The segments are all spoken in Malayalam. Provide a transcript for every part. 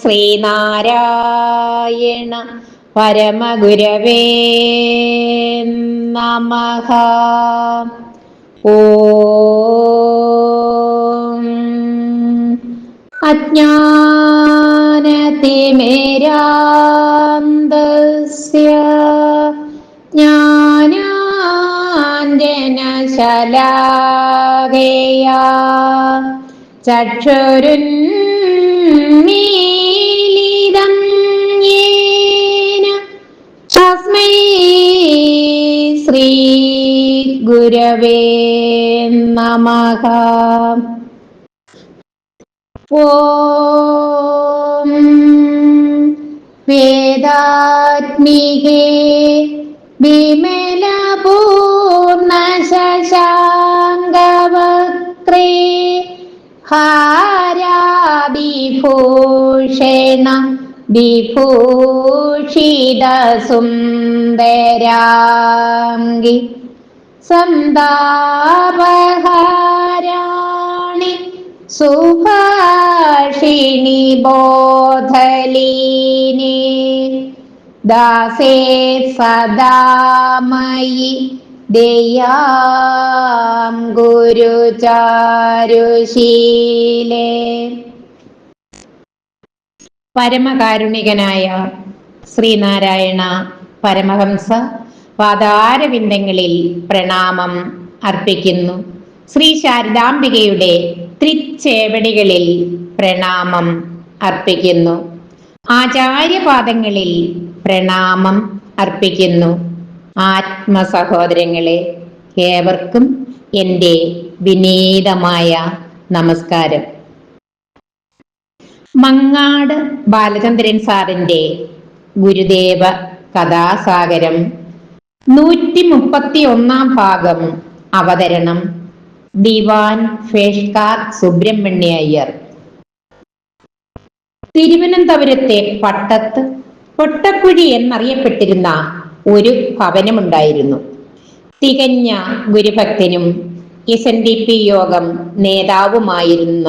ശ്രീനാരായണ പരമഗുരവേ നമഹ ഓ. അജ്ഞാനതിമേരാന്തസ്യ ജ്ഞാനാഞ്ജനശലാകയാ ചക്ഷുരുന്മീലിതം യേന തസ്മൈ ശ്രീ ഗുരവേ നമഃ. ഓം വേദാത്മികേ ഹാരാദിഭൂഷണ വിഭൂഷിതസുന്ദരാംഗി സന്താപഹാരാണി സുഭാഷിണി ബോധലീനി ദാസേ സദാമയി ദയാം ഗുരുചാരുശീലേ. പരമകാരുണികനായ ശ്രീനാരായണ പരമഹംസ പാതാരവിന്ദങ്ങളിൽ പ്രണാമം അർപ്പിക്കുന്നു. ശ്രീ ശാരദാംബികയുടെ ത്രിച്ചേവടികളിൽ പ്രണാമം അർപ്പിക്കുന്നു. ആചാര്യപാദങ്ങളിൽ പ്രണാമം അർപ്പിക്കുന്നു. ആത്മസഹോദരങ്ങളെ ഏവർക്കും എന്റെ വിനീതമായ നമസ്കാരം. മങ്ങാട് ബാലചന്ദ്രൻ സാറിന്റെ ഗുരുദേവ കഥാസാഗരം നൂറ്റി മുപ്പത്തി ഒന്നാം ഭാഗം അവതരണം ദിവാൻ ഫേഷ്കാർ സുബ്രഹ്മണ്യ അയ്യർ തിരുവനന്തപുരത്തെ പട്ടത്ത് പൊട്ടക്കുഴി എന്നറിയപ്പെട്ടിരുന്ന ഒരു ഭവനമുണ്ടായിരുന്നു തികഞ്ഞ ഗുരുഭക്തനും എസ് എൻ ഡി പി യോഗം നേതാവുമായിരുന്ന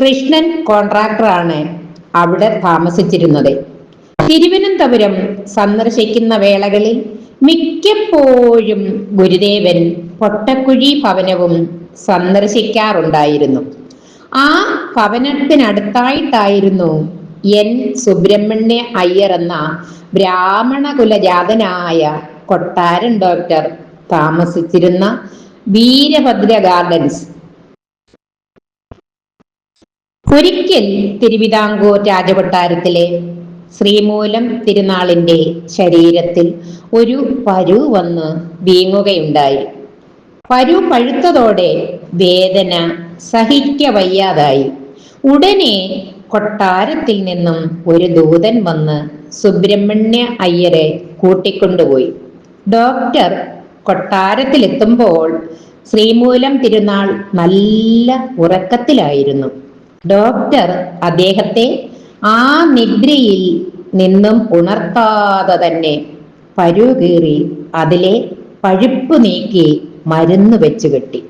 കൃഷ്ണൻ കോൺട്രാക്ടറാണ് അവിടെ താമസിച്ചിരുന്നത്. തിരുവനന്തപുരം സന്ദർശിക്കുന്ന വേളകളിൽ മിക്കപ്പോഴും ഗുരുദേവൻ പൊട്ടക്കുഴി ഭവനവും സന്ദർശിക്കാറുണ്ടായിരുന്നു. ആ ഭവനത്തിനടുത്തായിട്ടായിരുന്നു എൻ സുബ്രഹ്മണ്യ അയ്യർ എന്ന ബ്രാഹ്മണ കുലജാതനായ കൊട്ടാരൻ ഡോക്ടർ താമസിച്ചിരുന്ന വീരഭദ്ര ഗാർഡൻസ് ഒരിക്കൽ തിരുവിതാംകൂർ രാജകൊട്ടാരത്തിലെ ശ്രീമൂലം തിരുനാളിന്റെ ശരീരത്തിൽ ഒരു പരു വന്ന് വീങ്ങുകയുണ്ടായി. പരു പഴുത്തതോടെ വേദന സഹിക്കവയ്യാതായി. ഉടനെ കൊട്ടാരത്തിൽ നിന്നും ഒരു ദൂതൻ വന്ന് സുബ്രഹ്മണ്യ അയ്യരെ കൂട്ടിക്കൊണ്ടുപോയി. ഡോക്ടർ കൊട്ടാരത്തിലെത്തുമ്പോൾ ശ്രീമൂലം തിരുനാൾ നല്ല ഉറക്കത്തിലായിരുന്നു. ഡോക്ടർ അദ്ദേഹത്തെ ആ നിദ്രയിൽ നിന്നും ഉണർത്താതെ തന്നെ പരുകീറി അതിലെ പഴുപ്പ് നീക്കി മരുന്ന് വെച്ചു കെട്ടി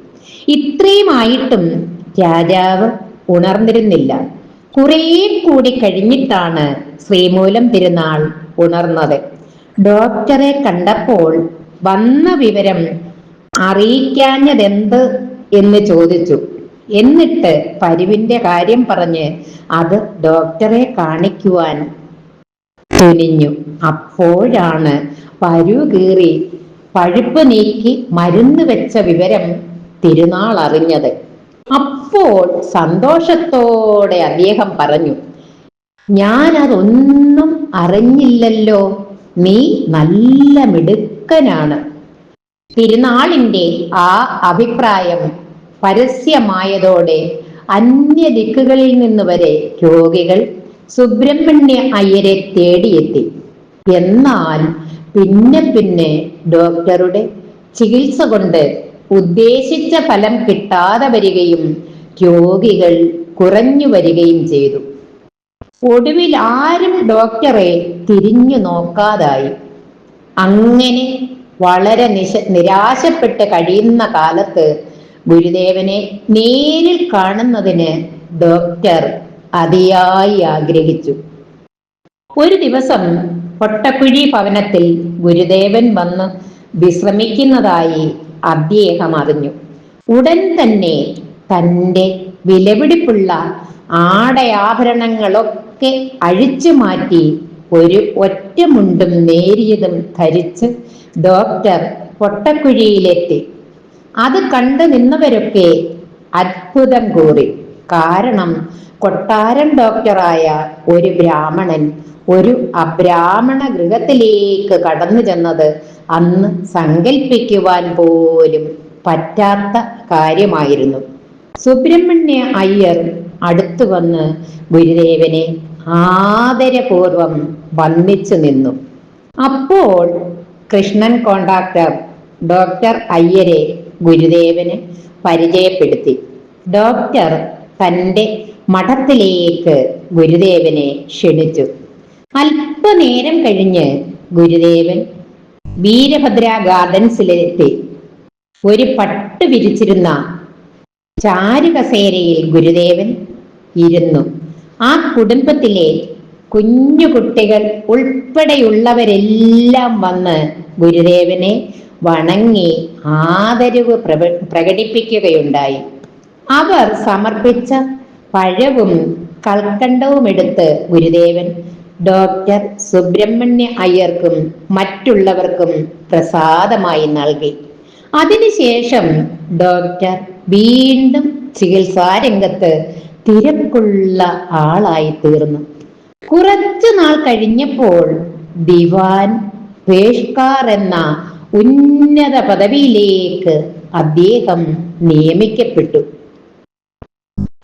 ഇത്രയുമായിട്ടും രാജാവ് ഉണർന്നിരുന്നില്ല. കുറെ കൂടി കഴിഞ്ഞിട്ടാണ് ശ്രീമൂലം തിരുനാൾ ഉണർന്നത്. ഡോക്ടറെ കണ്ടപ്പോൾ വന്ന വിവരം അറിയിക്കാഞ്ഞതെന്ത് എന്ന് ചോദിച്ചു. എന്നിട്ട് പരിവിന്റെ കാര്യം പറഞ്ഞ് അത് ഡോക്ടറെ കാണിക്കുവാൻ തുനിഞ്ഞു. അപ്പോഴാണ് പരു കീറി പഴുപ്പ് നീക്കി മരുന്ന് വെച്ച വിവരം തിരുനാൾ അറിഞ്ഞത്. അപ്പോൾ സന്തോഷത്തോടെ അദ്ദേഹം പറഞ്ഞു ഞാൻ അതൊന്നും അറിഞ്ഞില്ലല്ലോ. നീ നല്ല മിടുക്കനാണ്. തിരുനാളിന്റെ ആ അഭിപ്രായം പരസ്യമായതോടെ അന്യ ദിക്കുകളിൽ നിന്ന് വരെ രോഗികൾ സുബ്രഹ്മണ്യ അയ്യരെ തേടിയെത്തി. എന്നാൽ പിന്നെ പിന്നെ ഡോക്ടറുടെ ചികിത്സ കൊണ്ട് ഉദ്ദേശിച്ച ഫലം കിട്ടാതെ വരികയും രോഗികൾ കുറഞ്ഞു വരികയും ചെയ്തു. ഒടുവിൽ ആരും ഡോക്ടറെ തിരിഞ്ഞു നോക്കാതായി. അങ്ങനെ വളരെ നിശ നിരാശപ്പെട്ട് കഴിയുന്ന കാലത്ത് ഗുരുദേവനെ നേരിൽ കാണുന്നതിന് ഡോക്ടർ അതിയായി ആഗ്രഹിച്ചു. ഒരു ദിവസം പൊട്ടക്കുഴി ഭവനത്തിൽ ഗുരുദേവൻ വന്ന് വിശ്രമിക്കുന്നതായി അദ്ദേഹം അറിഞ്ഞു. ഉടൻ തന്നെ തന്റെ വിലപിടിപ്പുള്ള ആടയാഭരണങ്ങളൊക്കെ അഴിച്ചു മാറ്റി ഒരു ഒറ്റമുണ്ടും നേരിയതും ധരിച്ച് ഡോക്ടർ പൊട്ടക്കുഴിയിലെത്തി. അത് കണ്ടു നിന്നവരൊക്കെ അത്ഭുതം കൂറി. കാരണം കൊട്ടാരം ഡോക്ടറായ ഒരു ബ്രാഹ്മണൻ ഒരു അബ്രാഹ്മണ ഗൃഹത്തിലേക്ക് കടന്നു ചെന്നത് അന്ന് സങ്കല്പിക്കുവാൻ പോലും പറ്റാത്ത കാര്യമായിരുന്നു. സുബ്രഹ്മണ്യ അയ്യർ അടുത്തു വന്ന് ഗുരുദേവനെ ആദരപൂർവം വന്ദിച്ചു നിന്നു. അപ്പോൾ കൃഷ്ണൻ കോണ്ടാക്ടർ ഡോക്ടർ അയ്യരെ ഗുരുദേവന് പരിചയപ്പെടുത്തി. ഡോക്ടർ തന്റെ മഠത്തിലേക്ക് ഗുരുദേവനെ ക്ഷണിച്ചു. അല്പനേരം കഴിഞ്ഞ് ഗുരുദേവൻ വീരഭദ്ര ഗാർഡൻസിലെത്തി ഒരു പട്ട് വിരിച്ചിരുന്ന ചാരുകസേരയിൽ ഗുരുദേവൻ ഇരുന്നു. ആ കുടുംബത്തിലെ കുഞ്ഞു കുട്ടികൾ ഉൾപ്പെടെയുള്ളവരെല്ലാം വന്ന് ഗുരുദേവനെ വണങ്ങി ആദരവ് പ്രകടിപ്പിക്കുകയുണ്ടായി. അവർ സമർപ്പിച്ച പഴവും കൽക്കണ്ടവും എടുത്ത് ഗുരുദേവൻ ഡോക്ടർ സുബ്രഹ്മണ്യ അയ്യർക്കും മറ്റുള്ളവർക്കും പ്രസാദമായി നൽകി. അതിനുശേഷം ഡോക്ടർ വീണ്ടും ചികിത്സാരംഗത്ത് തിരക്കുള്ള ആളായി തീർന്നു. കുറച്ചു നാൾ കഴിഞ്ഞപ്പോൾ ദിവാൻ പേഷ്കാർ എന്ന ഉന്നത പദവിയിലേക്ക് അദ്ദേഹം നിയമിക്കപ്പെട്ടു.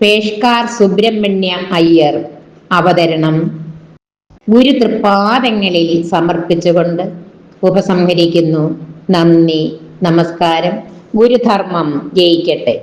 പേഷ്കാർ സുബ്രഹ്മണ്യ അയ്യർ. അവതരണം. ഗുരു തൃപ്പാദങ്ങളിൽ സമർപ്പിച്ചുകൊണ്ട് ഉപസംഹരിക്കുന്നു. നന്ദി. നമസ്കാരം. ഗുരുധർമ്മം ജയിക്കട്ടെ.